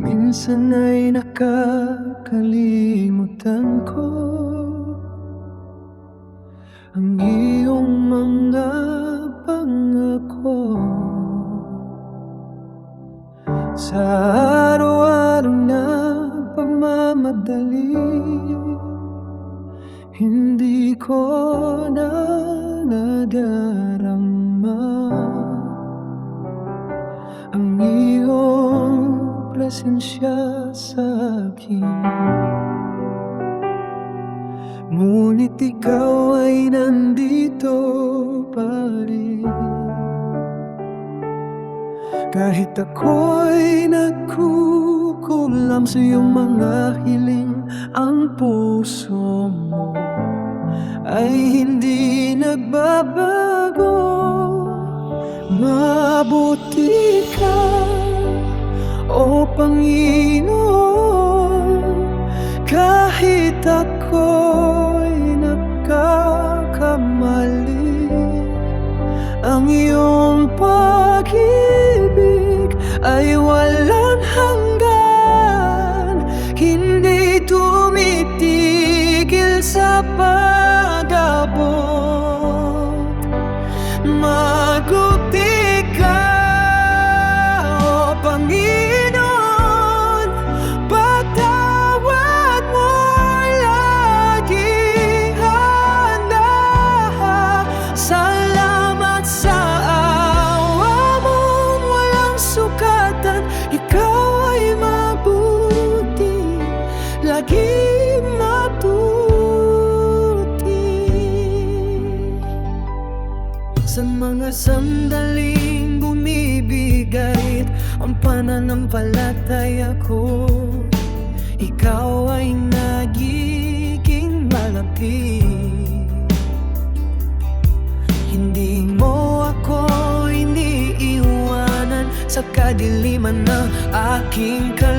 Minsan ay nakakalimutan ko Ang iyong mga pangako. Sa araw-araw na pagmamadali Hindi ko na nadarama Ang iyong presensya sa akin. Ngunit ikaw ay nandito pa rin. Kahit ako'y nagkukulam sa iyong mga hiling Ang puso mo ay hindi nagbabago. Mabuti ka, O Panginoon Kahit ako'y nagkakamali Ang iyong pag-ibig ay walang hanggan. Hindi tumitigil sa pag-abot sa mga sandaling bumibigay. Ang pananampalataya ko Ikaw ay nagiging malapit. Hindi mo ako iniiwanan Sa kadiliman ng aking kalagayan